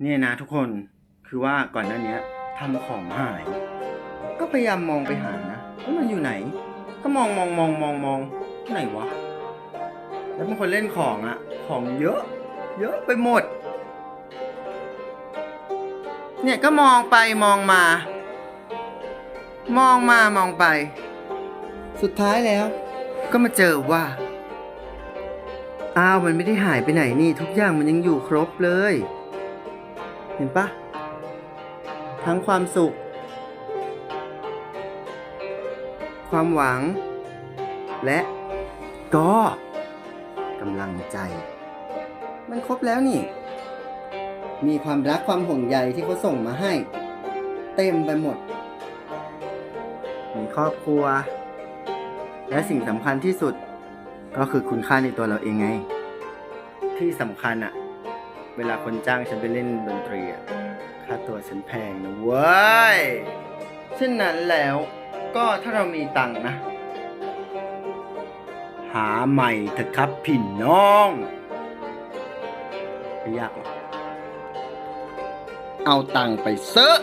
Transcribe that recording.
เนี่ยนะทุกคนคือว่าก่อนหน้านี้ทำของหาย ก็พยายามมองไปหานะว่ามันอยู่ไหน ก็มองมองมองมองมองไหนวะ แล้วบางคนเล่นของอะของเยอะ เยอะไปหมด เนี่ยก็มองไปมองมา มองมามองไป สุดท้ายแล้ว ก็มาเจอว่าอ้าวมันไม่ได้หายไปไหนนี่ ทุกอย่างมันยังอยู่ครบเลย เห็นปะทั้งความสุข ความหวัง และก็กำลังใจ มันครบแล้วนี่ มีความรักความห่วงใยที่เขาส่งมาให้ เต็มไปหมด มีครอบครัว และสิ่งสำคัญที่สุด ก็คือคุณค่าในตัวเราเองไง ที่สำคัญอะ เวลาคนจ้างฉันไปเล่นดนตรีอะค่าตัวฉันแพงนะเว้ยเช่นนั้นแล้วก็ถ้าเรามีตังค์นะ หาใหม่เถอะครับพี่น้องไม่ยากหรอกเอาตังค์ไปเซื้อ